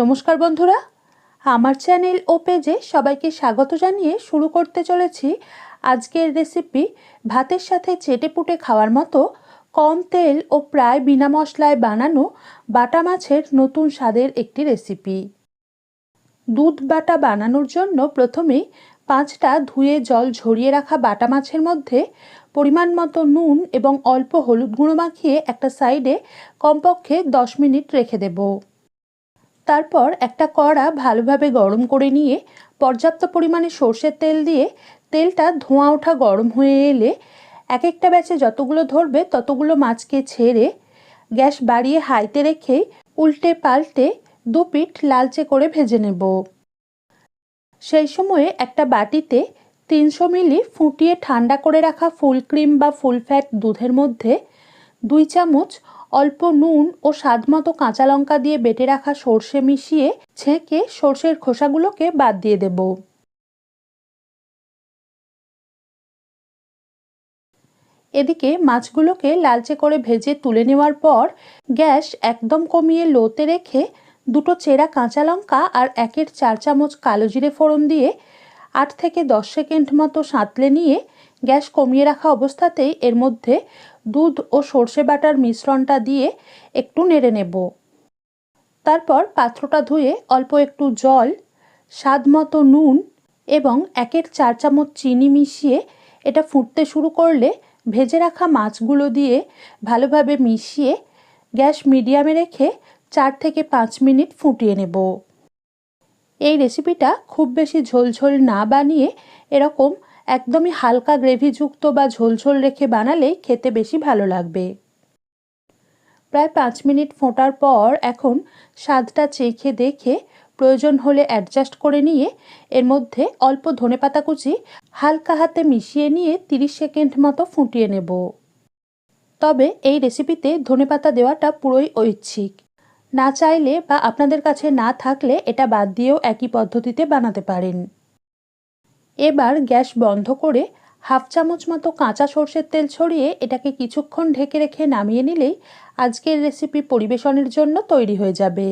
নমস্কার বন্ধুরা। আমার চ্যানেল ও পেজে সবাইকে স্বাগত জানিয়ে শুরু করতে চলেছি আজকের রেসিপি ভাতের সাথে চেটে পুটে খাওয়ার মতো কম তেল ও প্রায় বিনা মশলায় বানানো বাটা মাছের নতুন স্বাদের একটি রেসিপি দুধ বাটা বানানোর জন্য প্রথমেই পাঁচটা ধুয়ে জল ঝরিয়ে রাখা বাটা মাছের মধ্যে পরিমাণ মতো নুন এবং অল্প হলুদ গুঁড়ো মাখিয়ে একটা সাইডে কমপক্ষে দশ মিনিট রেখে দেবো। তারপর একটা কড়া ভালোভাবে গরম করে নিয়ে পর্যাপ্ত পরিমাণে সর্ষের তেল দিয়ে তেলটা ধোঁয়া ওঠা গরম হয়ে এলে এক একটা ব্যাচে যতগুলো ধরবে ততগুলো মাছকে ছেড়ে গ্যাস বাড়িয়ে হাইতে রেখে উল্টে পাল্টে দু পিঠ লালচে করে ভেজে নেব। সেই সময়ে একটা বাটিতে তিনশো মিলি ফুটিয়ে ঠান্ডা করে রাখা ফুল ক্রিম বা ফুল ফ্যাট দুধের মধ্যে দুই চামচ অল্প নুন ও স্বাদমতো কাঁচা লঙ্কা দিয়ে বেটে রাখা সর্ষে মিশিয়ে ছেঁকে সর্ষের খোসাগুলোকে বাদ দিয়ে দেব। এদিকে মাছগুলোকে লালচে করে ভেজে তুলে নেওয়ার পর গ্যাস একদম কমিয়ে লোতে রেখে দুটো চেরা কাঁচা লঙ্কা আর একের চার চামচ কালো জিরে ফোড়ন দিয়ে আট থেকে দশ সেকেন্ড মতো সাঁতলে নিয়ে গ্যাস কমিয়ে রাখা অবস্থাতেই এর মধ্যে দুধ ও সর্ষে বাটার মিশ্রণটা দিয়ে একটু নেড়ে নেব। তারপর পাত্রটা ধুয়ে অল্প একটু জল, স্বাদ মতো নুন এবং একের চার চামচ চিনি মিশিয়ে এটা ফুটতে শুরু করলে ভেজে রাখা মাছগুলো দিয়ে ভালোভাবে মিশিয়ে গ্যাস মিডিয়ামে রেখে চার থেকে পাঁচ মিনিট ফুটিয়ে নেব। এই রেসিপিটা খুব বেশি ঝোলঝোল না বানিয়ে এরকম একদমই হালকা গ্রেভিযুক্ত বা ঝোলঝোল রেখে বানালেই খেতে বেশি ভালো লাগবে। প্রায় পাঁচ মিনিট ফোটার পর এখন স্বাদটা চেখে দেখে প্রয়োজন হলে অ্যাডজাস্ট করে নিয়ে এর মধ্যে অল্প ধনেপাতা কুচি হালকা হাতে মিশিয়ে নিয়ে তিরিশ সেকেন্ড মতো ফুটিয়ে নেব। তবে এই রেসিপিতে ধনেপাতা দেওয়াটা পুরোই ঐচ্ছিক। না চাইলে বা আপনাদের কাছে না থাকলে এটা বাদ দিয়েও একই পদ্ধতিতে বানাতে পারেন। এবার গ্যাস বন্ধ করে হাফ চামচ মতো কাঁচা সর্ষের তেল ছড়িয়ে এটাকে কিছুক্ষণ ঢেকে রেখে নামিয়ে নিলেই আজকের রেসিপি পরিবেশনের জন্য তৈরি হয়ে যাবে।